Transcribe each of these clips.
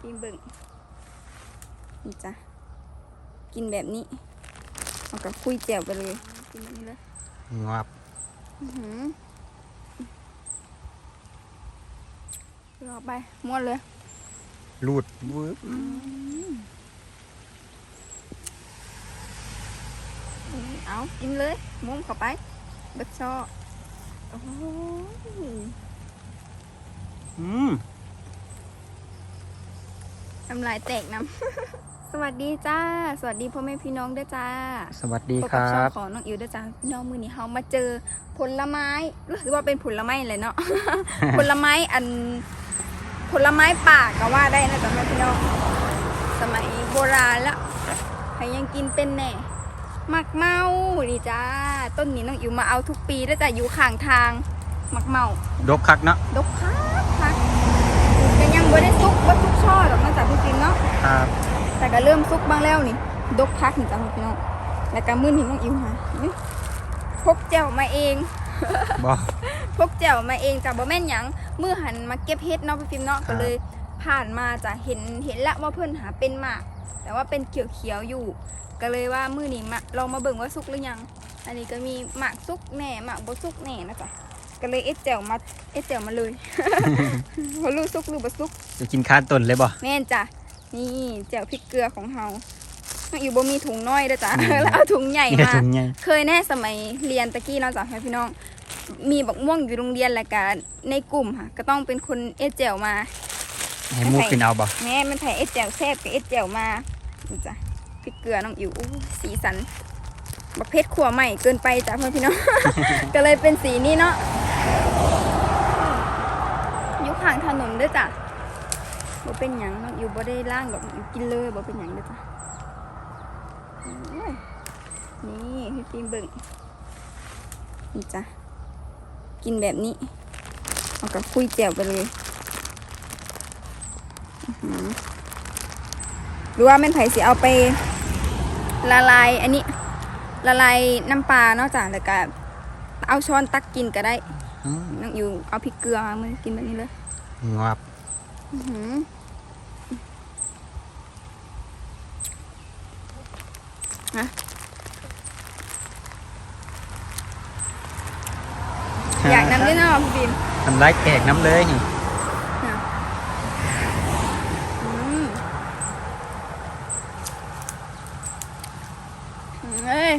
พี่ฟิล์มเบิ่งนี่จ้ะกินแบบนี้เอากับคุยแจ่วไปเลยกินแบบนี้เลยงับอื้อหือรอไปม้วนเลยรูดวืบเอากินเลยมุ้มเข้าไปเบัดช่อโอ้ยอืม น้ำลายแตกน้ำ สวัสดีจ้า สวัสดีพ่อแม่พี่น้องด้วยจ้าสวัสดีพบคกับรัช่องบ ของน้องอิ๋วด้วยจ้าพี่น้องมือนี้เฮามาเจอผลไม้รู้สึกว่าเป็นผลไม้เลยเนาะ ผลไม้อัน ผลไม้ป่าก็ว่าได้นะจ๊ะแม่พี่น้อง สมัยโบราณแล้วใครยังกินเป็นแน่มักเมานี่จ้า ต้นนี้น้องอิ๋วมาเอาทุกปีแล้วจ้ะอยู่ข้างทางมักเมา ดกคักเนาะดกคักคักก็ยัง บ่ได้ซุกบ่ทุกช่อหรอกนะจ๊ะพี่ฟิล์มเนาะครับแต่ก็เริ่มซุกบ้างแล้วนี่ ดกคักนี่จ้ะพี่น้องแล้วก็มื้อนี้น้องอิวหานี่พกแจ่วมาเองบอพกแจ่วมาเองจ้ะบ่แม่นหยังมื้อหันมาเก็บเฮ็ดเนาะพี่ฟิล์มเนาะครับก็เลยผ่านมาจ้ะเห็นเห็นละว่าเพิ่นหาเป็นหมากแต่ว่าเป็นเขียวๆอยู่ ก็เลยว่ามื้อนี้มาลองมาเบิ่งว่าสุกหรือยัง อันนี้ก็มีหมากสุกแหน่หมากบ่สุกแหน่นะจ๊ะ ก็เลยเอ็ดแจ่วมาเอ็ดแจ่วมาเลยบ่รู้สุกหรือบ่สุกจะกินค้านต้นเลยบ่แม่นจ้ะนี่แจ่วพริกเกลือของเฮาน้องอิวบ่มีถุงน้อยเด้อจ้ะอืมแล้วเอาถุงใหญ่นี่มาถุงใหญ่เคยแน่สมัยเรียนตะกี้เนาะจ้ะให้พี่น้อง มีบักม่วงอยู่โรงเรียนแล้วกันในกลุ่มค่ะ ก็ต้องเป็นคนเอ็ดแจ่วมาให้หมูกินเอาบ่แม่มันไผเอ็ดแจ่วแซ่บกับเอ็ดแจ่วมานี่จ้ะพริกเกลือน้องอิวอู้สีสัน บักเพชรขัวใหม่เกินไปจ้ะเพื่อนพี่น้อง ก็เลยเป็นสีนี้เนาะอยู่ข้างถนนเด้วยจ้ะบ่เป็นหยังน้องอิวบ่ได้ล่างดอกน้องอิวกินเลยบ่เป็นหยังเด้อจ้ะโอ้ยนี่พี่ฟิล์มเบิ่งนี่จ้ะกินแบบนี้เอากับคุยแจ่วไปเลยอื้อหือหรือว่าแม่นไผสิเอาไปละลายอันนี้ ละลายน้ำปลาเนาะจ้ะแล้วก็เอาช้อนตักกินก็ได้อืมน้องอิวเอาพริกเกลือมามือกินแบบนี้เลยงับอื้อหือนะอยากนำด้วยเนาะพี่บิม ทำลายแตกน้ำเลยนี่ อืมเอ้ย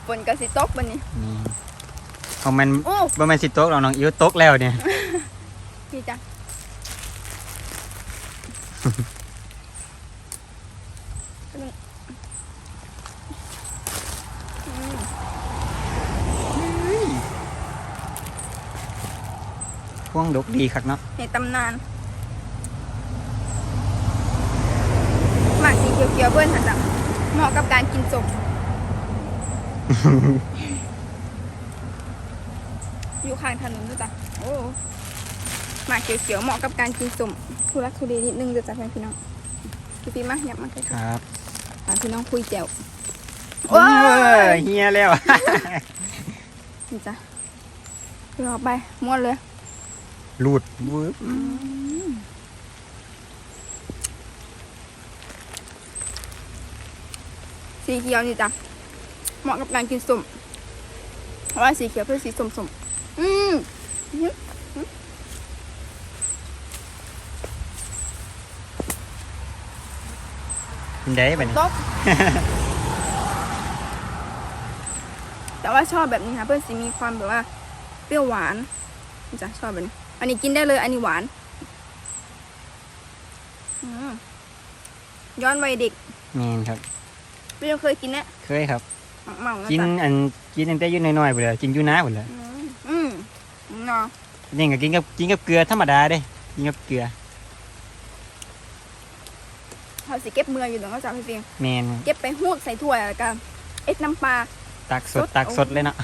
ฝ นกระสิตกบันนี้ นี่เอามันโอ้ บ่แม่นสิตกหรอกน้องอิ๋วตกแล้วเนี่ยพี่จ้ะอืมพวงดกดีคักเนาะในตำนานหมากสีเขียวๆเบิ้ลค่ะจ้ะเหมาะกับการกินสม อยู่ข้างถนนด้วยจ้ะโอ้หมากเขียวๆเหมาะกับการกินสมทุรักทุเลนิดนึงด้วยจ้ะเพื่อนพี่น้องพี่ปีมาหยับมาใกล้ครับๆถามพี่น้องคุยแจวโอ้ยเฮียแล้ว นี่จ้ะรอไปม้วนเลยรูดวืบสีเขียวนี่จ้ะ เหมาะกับการกินสมเพราะว่าสีเขียวเพื่อสีสมๆอืมเป็นได้บัดนี้ตกแต่ว่าชอบแบบนี้ค่ะเพื่อนสีมีความแบบว่า เปรี้ยวหวานนี่จ้ะชอบแบบนี้ อันนี้กินได้เลย อันนี้หวานอืมย้อนวัยเด็กแม่นครับพี่เราเคยกินแน่เคยครับ เมาๆนะกินจ๊ะอันกินตั้งแต่อยู่น้อยๆพุ่นแหละกินอยู่น้าพุ่นแหละอืมอืมเนาะนี่ก็กินกับกินกับเกลือธรรมดาเด้กินกับเกลือเขาสิเก็บเมืออยู่ตรงก็จะพี่เพียงแม่นเก็บไปหวกใส่ถ้วยแล้วก็เอ็ดน้ำปลาตักสดสดตักเอาสดเลยเนาะ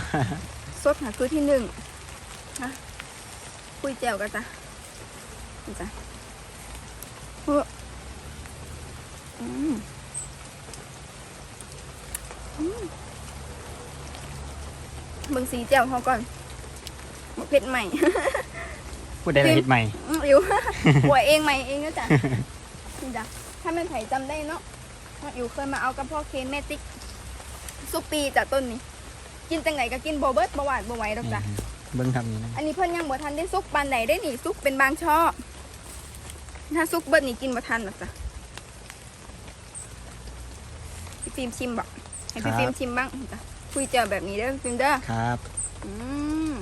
สดหาคือที่หนึ่งนะคุยแจวกันจ้ะนี่จ้ะเอออืมอืม เบิ่งสีแจวเขาก่อนมะเผ็ดใหม่ พูดได้ละเฮ็ดใหม่อืมอิ๋วหัวเองใหม่เองนะจ๊ะนี่จ้ะถ้าแม่นไผ่จำได้เนาะน้องอิ๋วเคยมาเอากับพ่อเคนแม่ติ๊กสุปีจากต้นนี้ กินจังไหนก็กินโบเบิร์ตบหวานบไหว้ดอกจ้ะเบิ่งครับนี่นะอันนี้เพิ่นยังบ่ทันได้ซุกปานใดได้นี่ซุกเป็นบางช่อถ้าซุกเบิดนี่กินบ่ทันหรอกจ้ะพี่ฟิล์มชิมบ่ให้พี่ฟิล์มชิมบ้างจ้ะ คุยเจอแบบนี้เด้อพี่ฟิล์มเด้อครับ อืม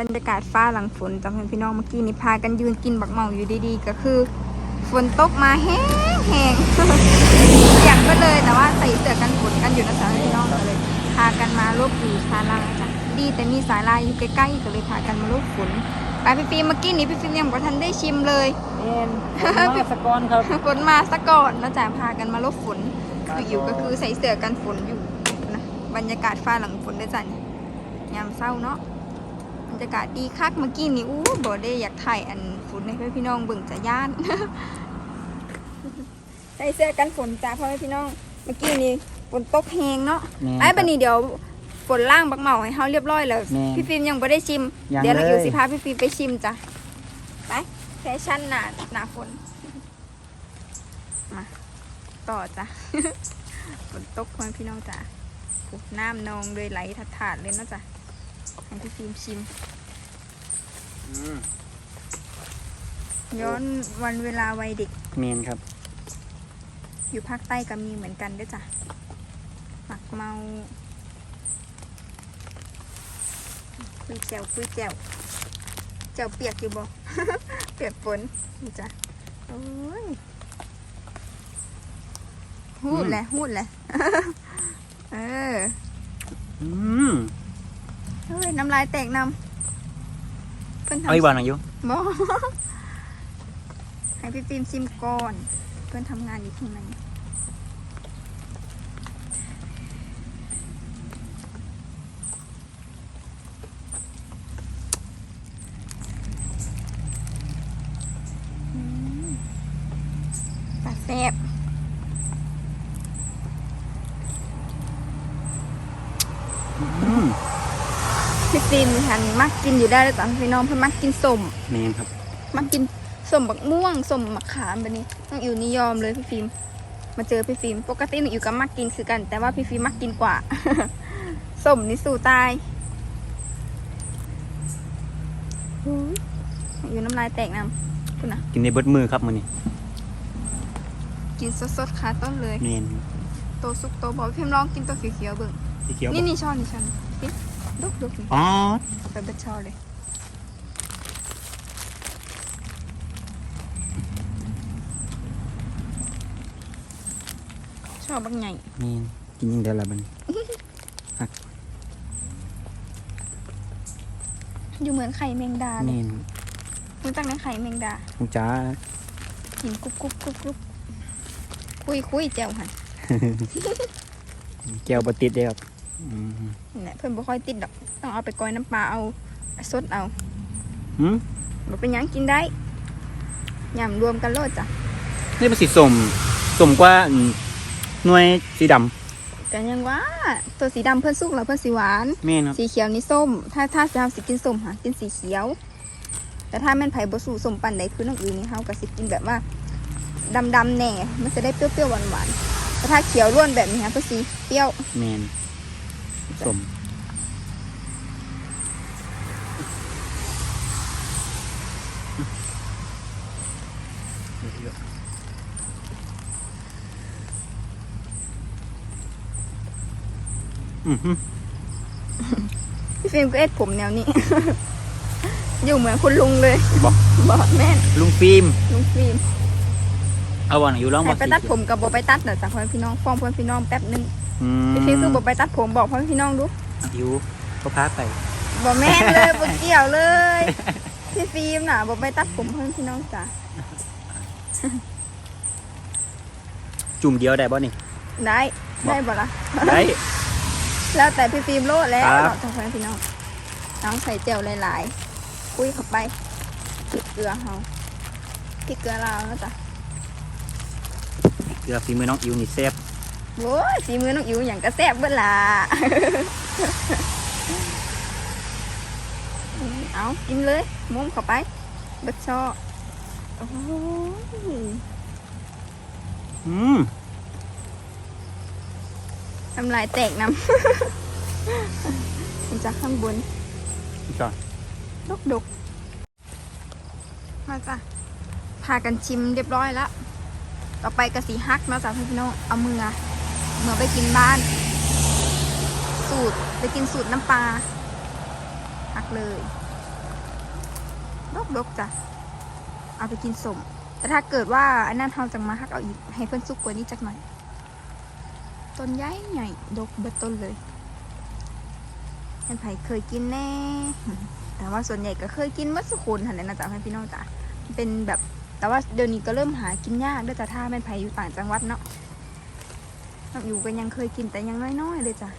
บรรยากาศฟ้าหลังฝนจำเป็นพี่น้องเมื่อกี้นี่พากันยืนกินบักเมาอยู่ดีๆ ก็คือ ฝนตกมาแห้งแห้งเปียกก็เลยแต่ว่าใส่เสื้อกันฝนกันอยู่นะจ๊ะพี่น้องก็เลยพากันมาลบอยู่ศาลาจ้ะดีแต่มีสายลายอยู่ใกล้ๆก็เลยพากันมาลบฝนไปพี่ฟิล์มเมื่อกี้นี้พี่ฟิล์มยังบ่ทันได้ชิมเลยเอ็นมาสกอนครับฝนมาซะก่อนแล้วจ้ะพากันมาลบฝน คืออยู่ก็คือใส่เสื้อกันฝนอยู่นะบรรยากาศฟ้าหลังฝนได้อจ้ะนี่ยามเศร้าเนาะบรรยากาศดีคักเมื่อกี้นี่อู้บ่ได้อยากถ่ายอันฝนให้พี่น้องเบิ่งจะย่าน ใส่เสื้อกันฝนจ้าพ่อแม่พี่น้องเมื่อกี้นี่ฝนตกแหงเนาะแม่นไอ้ครับบันนี้เดี๋ยวฝนล่างบักเหมาให้เฮาเรียบร้อยแล้วแม่นพี่ฟิล์มยังไม่ได้ชิม ยังเดี๋ยวเราอยู่เลย สิพาพี่ฟิล์มไปชิมจ้ะไปแฟชั่นหนาหนาฝนมา ต่อจ้ะฝนตกพ่อแม่พี่น้องจ้ะโอ้น้ำนองเลยไหลถาดๆเลยเนาะจ้ะให้พี่ฟิล์มชิมอืมย้อนวันเวลาวัยเด็ก เมนครับ อยู่ภาคใต้ก็มีเหมือนกันด้วยจ้ะหมักเมาคุยแจวคุยแจวแจวเปียกอยู่บ่ เปียกฝนนี่จ้ะโอ้ย หูดแหละหูดแหละเอออืมเฮ้ยน้ำลายแตกนำเพิ่นทำเอาอีกวันอายุบ่ให้พี่ฟิล์มชิมก่อน เพื่อนทำงานอยู่ข้างในอืมปลาแซ่บ อืม พี่ฟิล์ม หันมักกินอยู่ได้เลยจ้ะพี่น้องเพื่อนมักกินสมเมนครับมากินสมบักม่วงสมมะขามแบบนี้ต้องอยู่นิยอมเลยพี่ฟิล์มมาเจอพี่ฟิล์มปกติหนูอยู่กับมักกินคือกัน แต่ว่าพี่ฟิล์มมักกินกว่าสมนี่สู่ตายหูยอยู่น้ำลายแตกน้ำคุณนะกินในเบิดมือครับมื้อนี้กินสดๆคาต้นเลยเมนโตสุกโตบอกพี่ฟิล์มลองกินตัวเขียวๆเบิ่งสีเขียวนี่นี่ช้อนนี่ช้อนนี่ ดุกดุกนี่อ๋อไปเบ็ดช้อนเลยชอบบางใหญ่เมนกินยังเดียวละบัดนอยู่เหมือนไข่แมงดาเลเมยนรู้จักไหมไข่แมงดาคุณจ้าหินกรุบกรุบกรุบกรุบคุยคุยแจวหัน แก้วบติดเด้อครับ อืมนี่แหละเพิ่นบ่ค่อยติดดอก ต้องเอาไปก้อยน้ำปลาเอาสดเอาหืมบ่เป็นหยังกินได้ยำรวมกันโลดจ้ะนี่มันสีสมสมกว่าอืมหน่วยสีดำกันยังว่าตัวสีดำเพิ่นสุกแล้วเพิ่นสีหวานเมนครับสีเขียวนี่ส้ม ถ้าถ้าสิเฮาสิกินส้มหากินสีเขียว แต่ถ้าแม่นไผบ่สู่ส้มปานใดคือน้องอื่นนี่เฮาก็สิกินแบบว่าดำๆแหน่ มันจะได้เปรี้ยวๆหวานๆแต่ถ้าเขียวล้วนแบบนี้ฮะเพิ่นสิเปรี้ยวเมน สมอืมฮึพี่ฟิล์มก็เอ็ดผมแนวนี้ อยู่เหมือนคุณลุงเลยบอกบอกแม่นลุงฟิล์มลุงฟิล์มเอาวันอายุร้องให้บอกไปตัดผมกับโบไปตัดเดี๋ยวจากพ่อพี่น้องฟ้องพ่อพี่น้องแป๊บนึงอืม พี่ฟิล์มคือโบไปตัดผมบอกพ่อพี่น้องดูอายุก็พาไปบอกแม่นเลยบเกี่ยวเลยพี่ฟิล์มน่ะโบไปตัดผมพ่อพี่น้องจ้ะจุ่มเดียวได้บ่นี่ได้ได้บ่ละได้แล้วแต่พี่ฟิล์มโลดแล้วครับเนาะจากพ่อพี่น้องน้องใส่เจลหลายๆ คุยเข้าไปพริกเกลือเฮาพริกเกลือลาวนะจ๊ะเกลือฝีมือน้องอิวนี่แซ่บ โว้ยสีมือน้องอิ๋วอย่างกระแซบเบิ้ล่ะเอากินเลยมุ้มเข้าไปเบิดช่อโอ้ยอืมน้ำลายแตกน้ำมันจากข้างบนจ้ะดกดกมาจ้ะพากันชิมเรียบร้อยแล้ว ต่อไปกระสีฮักเนาะจ้ะพี่น้องเอามือ เหมื่อไปกินบ้าน สูตรไปกินสูตรน้ำปลาฮักเลยดกดกจ้ะ เอาไปกินสมแต่ถ้าเกิดว่าอันนั้นเราจะมาฮักเอาอีกให้เพื่อนสุกกว่านี้จักหน่อย ต้นใหญ่ใหญ่ดกเบิดต้นเลยท่านไผ่เคยกินแน่ แต่ว่าส่วนใหญ่ก็เคยกินมัสุคนหันเลยนะจ๊ะพี่น้องจ๋าเป็นแบบ แต่ว่าเดี๋ยวนี้ก็เริ่มหากินยากด้วยจ้ะถ้าเป็นไผ่อยู่ต่างจังหวัดเนาะ น้องอยู่ก็ยังเคยกินแต่ยังน้อยๆเลยจ้ะ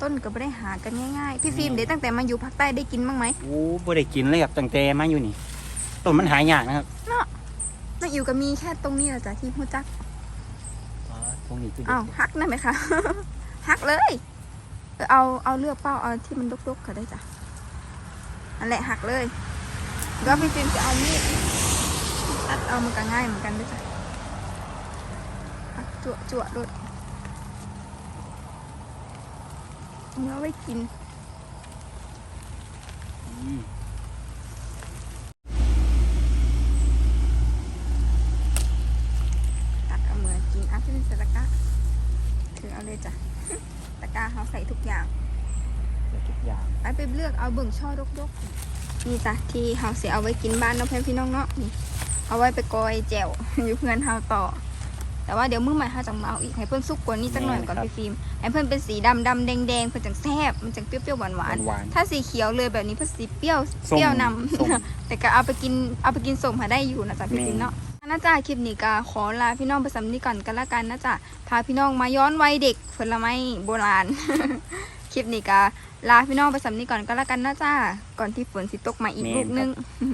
ต้นก็ไม่ได้หากันง่ายๆพี่ฟิล์มเดี๋ยวตั้งแต่มาอยู่ภาคใต้ได้กินบ้างไหมโอ้บ่ได้กินเลยครับตั้งแต่มาอยู่นี่ต้นมันหายากนะครับน้องอยู่ก็มีแค่ตรงนี้แหละจ้ะที่หูจักอ๋อตรงนี้คืออ้าวฮักได้ไหมคะฮักเลยเออเอาเอาเลือกเป้าเอาที่มันดกๆก็ได้จ้ะอันแหละหักเลยแล้วพี่ฟิล์มจะเอามีดตัดเอามันก็ง่ายเหมือนกันด้วยจ้ะหักจั่วจั่วๆโดด เนื้อไว้กินอืมตักเอามือกินอะพี่ฟิล์มใส่ตะกร้าถือเอาเลยจ้ะตะกร้าเขาใส่ทุกอย่างเดี๋ยวทุกอย่างไปไปเลือกเอาเบิ่งช่อดกๆนี่จ้ะที่เฮาสิเอาไว้กินบ้านเน้องเพื่อนพี่น้องเนาะนี่เอาไว้ไปกอยแจ่วอยู่เพื่อนเฮาต่อ แต่ว่าเดี๋ยวมื้อใหม่เฮาจะมาเอาอีกให้เพื่อนสุกกว่านี้จักหน่อยก่อนพี่ฟิล์มให้เพื่อนเป็นสีดำดำแดงแดงๆเพื่อนจังแซ่บมันจังเปรี้ยวๆหวานหวานหวานๆถ้าสีเขียวเลยแบบนี้เพื่อนสีเปรี้ยวส้มเปรี้ยวนส้มำแต่ก็เอาไปกินเอาไปกินสมหาได้อยู่นะจ๊ะพี่แม่ฟิล์มเนาะน่าจะคลิปนี้ก็ขอลาพี่น้องไปสำนี้ก่อนกันละกันนะจ๊ะพาพี่น้องมาย้อนวัยเด็กผลไม้โบราณคลิปนี้ก็ ลาพี่น้องไปสำนี้ก่อนก็แล้วกันนะจ้า ก่อนที่ฝนสิตกมาอีกแม่นลูกนึง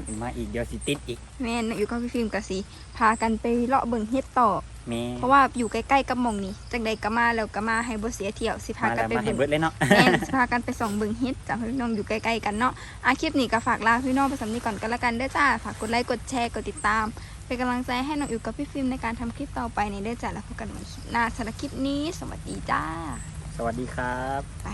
เป็นมาอีกเดี๋ยวสิติดอีก แม่นอยู่กับพี่ฟิล์มกับสีพากันไปเลาะเบิ่งเฮ็ดต่อแม่เพราะว่าอยู่ใกล้ๆกับหมองนี้จังใดก็มาแล้วก็มาให้บ่เสียเที่ยวสิพามากันแล้วไปมาให้เบิ่งเบิดเลยเนาะแม่นสิพากันไปส่องเบิ่งเฮ็ดจ้าพี่น้องอยู่ใกล้ๆกันเนาะอาคลิปนี้ก็ฝากลาพี่น้องไปสำนี้ก่อนก็แล้วกันเด้อจ้า ฝากกดไลค์กดแชร์กดติดตามเป็นกำลังใจให้น้องอยู่กับพี่ฟิล์มในการทำคลิปต่อไปในเด้อจ้าแล้วพบกันใหม่คลิปหน้าสำหรับคลิปนี้ สวัสดีจ้า สวัสดีครับไป